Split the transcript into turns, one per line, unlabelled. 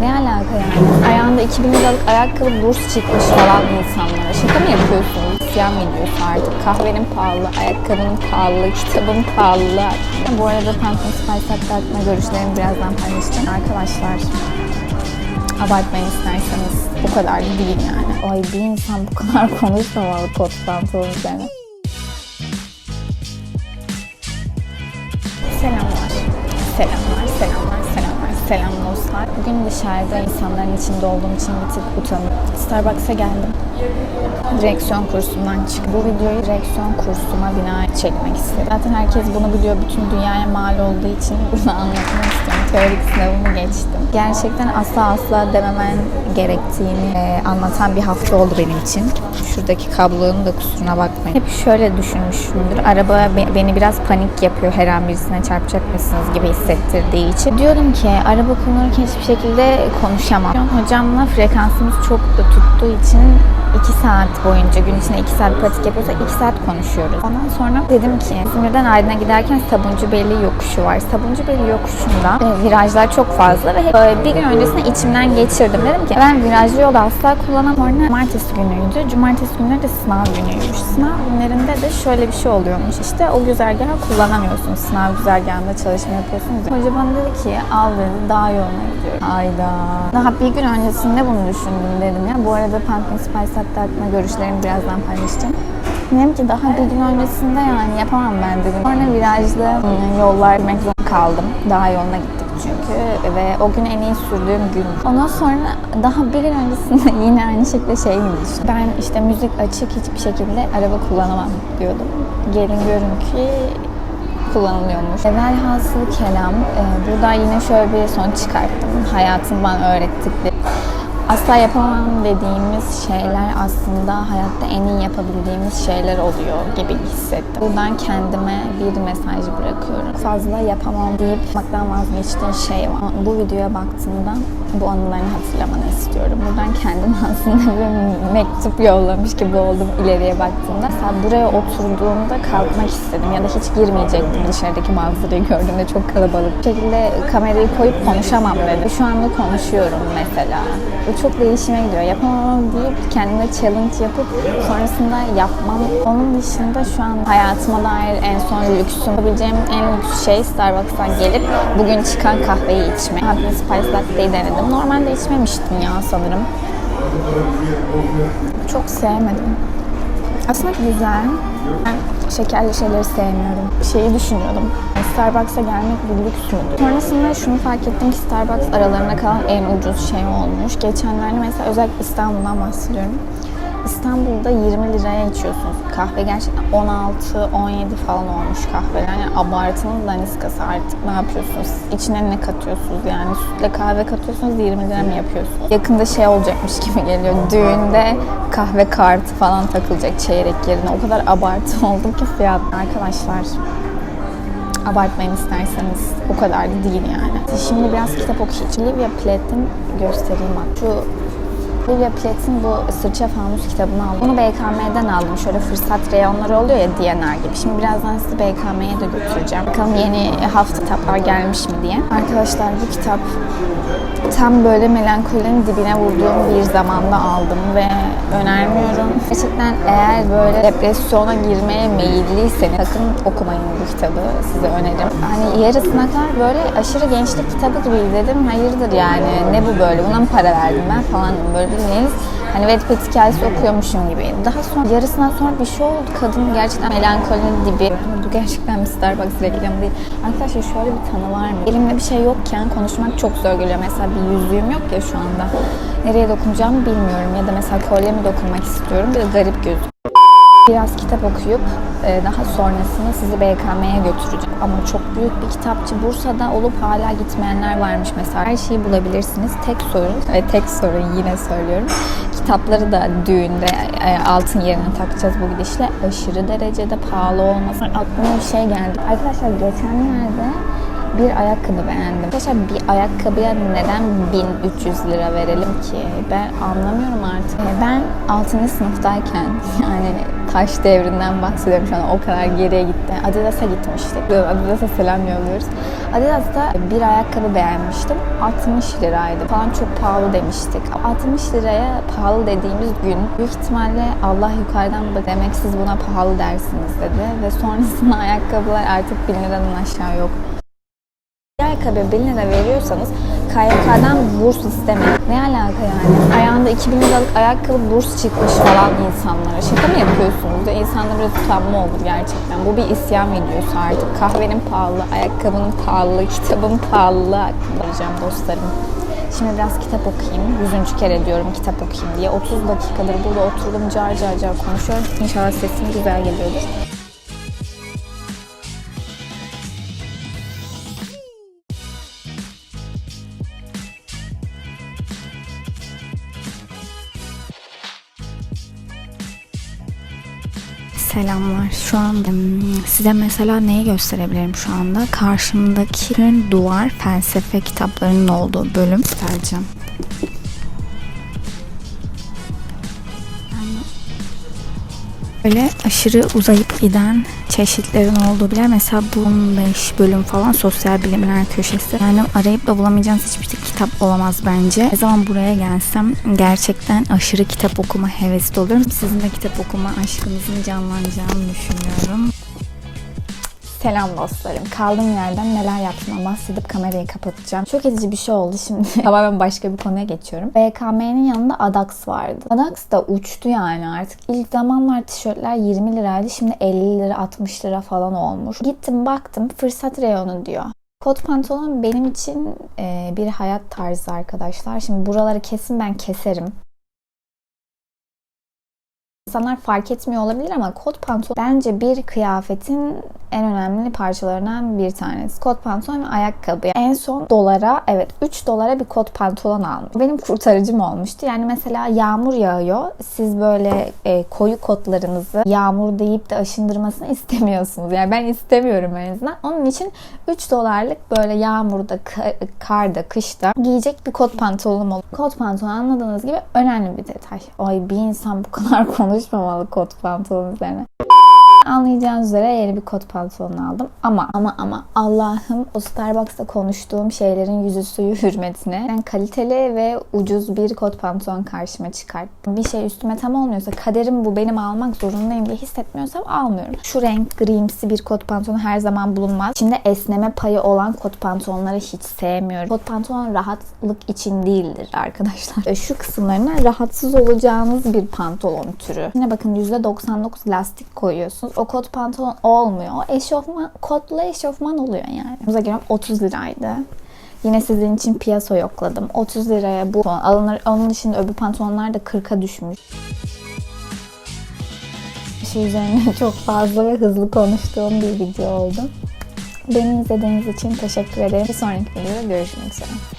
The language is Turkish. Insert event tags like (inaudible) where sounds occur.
Ne alaka yani? Ayağında 2000 liralık ayakkabı burs çıkmış falan insanlara. Şaka mı yapıyorsunuz? İsyan mı ediyorsun artık? Kahvenin pahalı, ayakkabının pahalı, kitabın pahalı. Bu arada Pumpkin Spice hakkında görüşlerimi birazdan paylaşacağım. Arkadaşlar abartmayın isterseniz. O kadar da değil yani. Ay bir insan bu kadar konuşmamalı kot pantolon üzerine. Selamlar, selamlar, selam dostlar. Bugün dışarıda insanların içinde olduğum için bir tık utanıyorum. Starbucks'a geldim. Direksiyon kursundan çıktım. Bu videoyu direksiyon kursuma bina çekmek istedim. Zaten herkes bunu biliyor. Bütün dünyaya mal olduğu için (laughs) bunu anlatmak istiyorum. Teorik sınavımı geçtim. Gerçekten asla asla dememen gerektiğini e, anlatan bir hafta oldu benim için. Şuradaki kablonun da kusuruna bakmayın. Hep şöyle düşünmüşümdür. Araba be- beni biraz panik yapıyor her an birisine çarpacak mısınız gibi hissettirdiği için. Diyorum ki araba kullanırken hiçbir şekilde konuşamam. Hocamla frekansımız çok da tuttuğu için 2 saat boyunca gün içinde 2 saat pratik yapıyorsak 2 saat konuşuyoruz. Ondan sonra dedim ki İzmir'den Aydın'a giderken Sabuncu yokuşu var. Sabuncu yokuşunda e, virajlar çok fazla ve hep, e, bir gün öncesinde içimden geçirdim. Dedim ki ben virajlı yol asla kullanamam. Sonra cumartesi günüydü. Cumartesi günleri de sınav günüymüş. Sınav günlerinde de şöyle bir şey oluyormuş. İşte o güzergahı kullanamıyorsun. Sınav güzergahında çalışma yapıyorsunuz. ya. Hoca bana dedi ki al dedi daha yoluna gidiyorum. Hayda. Daha bir gün öncesinde bunu düşündüm dedim ya. Bu arada Pumpkin Spice Latte hakkında görüşlerimi birazdan paylaşacağım. Dedim ki daha bir gün öncesinde yani yapamam ben dedim. Sonra virajlı ıı, yollar zorunda kaldım. Daha yoluna gittik çünkü ve o gün en iyi sürdüğüm gün. Ondan sonra daha bir gün öncesinde (laughs) yine aynı şekilde şey düşündüm? Ben işte müzik açık hiçbir şekilde araba kullanamam diyordum. Gelin görün ki kullanılıyormuş. Velhasıl kelam, e, burada yine şöyle bir son çıkarttım. Hayatım bana öğrettikleri. Asla yapamam dediğimiz şeyler aslında hayatta en iyi yapabildiğimiz şeyler oluyor gibi hissettim. Buradan kendime bir mesaj bırakıyorum. Fazla yapamam deyip yapmaktan vazgeçtiğin şey var. Bu videoya baktığımda bu anılarını hatırlamanı istiyorum. Buradan kendim (laughs) aslında bir mektup yollamış gibi oldum ileriye baktığımda. Mesela buraya oturduğumda kalkmak istedim ya da hiç girmeyecektim dışarıdaki manzarayı gördüğümde çok kalabalık. Bir şekilde kamerayı koyup konuşamam dedim. Şu anda konuşuyorum mesela. Çok değişime gidiyor. Yapamam deyip kendime challenge yapıp sonrasında yapmam. Onun dışında şu an hayatıma dair en son lüksüm yapabileceğim en lüks şey Starbucks'tan gelip bugün çıkan kahveyi içmek. Pumpkin Spice Latte'yi denedim. Normalde içmemiştim ya sanırım. Çok sevmedim. Aslında güzel. Ben şekerli şeyleri sevmiyorum. Şeyi düşünüyordum. Starbucks'a gelmek bir lüks müdür? Sonrasında şunu fark ettim ki Starbucks aralarında kalan en ucuz şey olmuş. Geçenlerde mesela özellikle İstanbul'dan bahsediyorum. İstanbul'da 20 liraya içiyorsunuz. Kahve gerçekten 16-17 falan olmuş kahveler. Yani abartının daniskası artık ne yapıyorsunuz? İçine ne katıyorsunuz? Yani sütle kahve katıyorsunuz 20 lira mı yapıyorsunuz? Yakında şey olacakmış gibi geliyor. Düğünde kahve kartı falan takılacak çeyrek yerine. O kadar abartı (laughs) oldu ki fiyat. Arkadaşlar abartmayın isterseniz. O kadar da değil yani. Şimdi biraz kitap okuyacağım. Livia Plath'in göstereyim. Şu Livia Plath'in bu Sırça Fanus kitabını aldım. Bunu BKM'den aldım. Şöyle fırsat reyonları oluyor ya DNR gibi. Şimdi birazdan sizi BKM'ye de götüreceğim. Bakalım yeni hafta kitaplar gelmiş mi diye. Arkadaşlar bu kitap tam böyle melankolinin dibine vurduğum bir zamanda aldım ve önermiyorum. Gerçekten eğer böyle depresyona girmeye meyilliyseniz sakın okumayın bu kitabı. Size öneririm. Hani yarısına kadar böyle aşırı gençlik kitabı gibi dedim. Hayırdır yani ne bu böyle buna mı para verdim ben falan böyle bildiğiniz Hani Wattpad hikayesi okuyormuşum gibi. Daha sonra yarısından sonra bir şey oldu. Kadın gerçekten melankolinin dibi. Bu gerçekten bir Starbucks reklamı değil. Arkadaşlar şöyle bir tanı var mı? Elimde bir şey yokken konuşmak çok zor geliyor. Mesela bir yüzüğüm yok ya şu anda. Nereye dokunacağımı bilmiyorum. Ya da mesela kolyeme dokunmak istiyorum. Bir de garip gözüküyor. Biraz kitap okuyup e, daha sonrasında sizi BKM'ye götüreceğim. Ama çok büyük bir kitapçı. Bursa'da olup hala gitmeyenler varmış mesela. Her şeyi bulabilirsiniz. Tek sorun, e, tek sorun yine söylüyorum. Kitapları da düğünde e, altın yerine takacağız bu gidişle. Aşırı derecede pahalı olmasın. Aklıma bir şey geldi. Arkadaşlar geçenlerde bir ayakkabı beğendim. Arkadaşlar bir ayakkabıya neden 1300 lira verelim ki? Ben anlamıyorum artık. E, Ben 6. sınıftayken (laughs) yani taş devrinden bahsediyorum şu an o kadar geriye gitti. Adidas'a gitmiştik. Adidas'a selam yolluyoruz. Adidas'ta bir ayakkabı beğenmiştim. 60 liraydı falan çok pahalı demiştik. 60 liraya pahalı dediğimiz gün büyük ihtimalle Allah yukarıdan bak demek siz buna pahalı dersiniz dedi. Ve sonrasında (laughs) ayakkabılar artık 1000 liradan aşağı yok. 1000 lira veriyorsanız KYK'dan burs istemeyin. Ne alaka yani? Ayağında 2000 liralık ayakkabı burs çıkmış falan insanlara. Şaka mı yapıyorsunuz? Ya insanda biraz utanma olur gerçekten. Bu bir isyan videosu artık. Kahvenin pahalı, ayakkabının pahalı, kitabın pahalı hakkında dostlarım. Şimdi biraz kitap okuyayım. Yüzüncü kere diyorum kitap okuyayım diye. 30 dakikadır burada oturdum car car car konuşuyorum. İnşallah sesim güzel geliyordur. Selamlar. Şu an size mesela neyi gösterebilirim şu anda? Karşımdaki duvar felsefe kitaplarının olduğu bölüm göstereceğim. Böyle aşırı uzayıp giden çeşitlerin olduğu bile mesela bu 15 bölüm falan sosyal bilimler köşesi. Yani arayıp da bulamayacağınız hiçbir kitap olamaz bence. Ne zaman buraya gelsem gerçekten aşırı kitap okuma hevesli oluyorum. Sizin de kitap okuma aşkınızın canlanacağını düşünüyorum. Selam dostlarım. Kaldığım yerden neler yaptığımdan bahsedip kamerayı kapatacağım. Çok edici bir şey oldu şimdi. (laughs) Tamamen başka bir konuya geçiyorum. BKM'nin yanında Adax vardı. Adax da uçtu yani artık. İlk zamanlar tişörtler 20 liraydı. Şimdi 50 lira 60 lira falan olmuş. Gittim baktım fırsat reyonu diyor. Kot pantolon benim için e, bir hayat tarzı arkadaşlar. Şimdi buraları kesin ben keserim. İnsanlar fark etmiyor olabilir ama kot pantolon bence bir kıyafetin en önemli parçalarından bir tanesi. Kot pantolon ve ayakkabı. En son dolara evet 3 dolara bir kot pantolon aldım. Benim kurtarıcım olmuştu. Yani mesela yağmur yağıyor. Siz böyle e, koyu kotlarınızı yağmur deyip de aşındırmasını (laughs) istemiyorsunuz. Yani ben istemiyorum en azından. Onun için 3 dolarlık böyle yağmurda, ka- karda, kışta giyecek bir kot pantolonum olur. Kot pantolon anladığınız gibi önemli bir detay. Ay bir insan bu kadar (laughs) konuşmamalı kot pantolon üzerine. Anlayacağınız üzere yeni bir kot pantolon aldım. Ama ama ama Allah'ım o Starbucks'ta konuştuğum şeylerin yüzü suyu hürmetine ben kaliteli ve ucuz bir kot pantolon karşıma çıkarttım. Bir şey üstüme tam olmuyorsa kaderim bu benim almak zorundayım diye hissetmiyorsam almıyorum. Şu renk grimsi bir kot pantolon her zaman bulunmaz. İçinde esneme payı olan kot pantolonları hiç sevmiyorum. Kot pantolon rahatlık için değildir arkadaşlar. Şu kısımlarına rahatsız olacağınız bir pantolon türü. Yine bakın %99 lastik koyuyorsunuz. O kot pantolon olmuyor. Eşofman, kotla eşofman oluyor yani. Bize göre 30 liraydı. Yine sizin için piyasa yokladım. 30 liraya bu alınır. Onun dışında öbür pantolonlar da 40'a düşmüş. Bir şey üzerine (laughs) çok fazla ve hızlı konuştuğum bir video oldu. Beni izlediğiniz için teşekkür ederim. Bir sonraki videoda görüşmek üzere.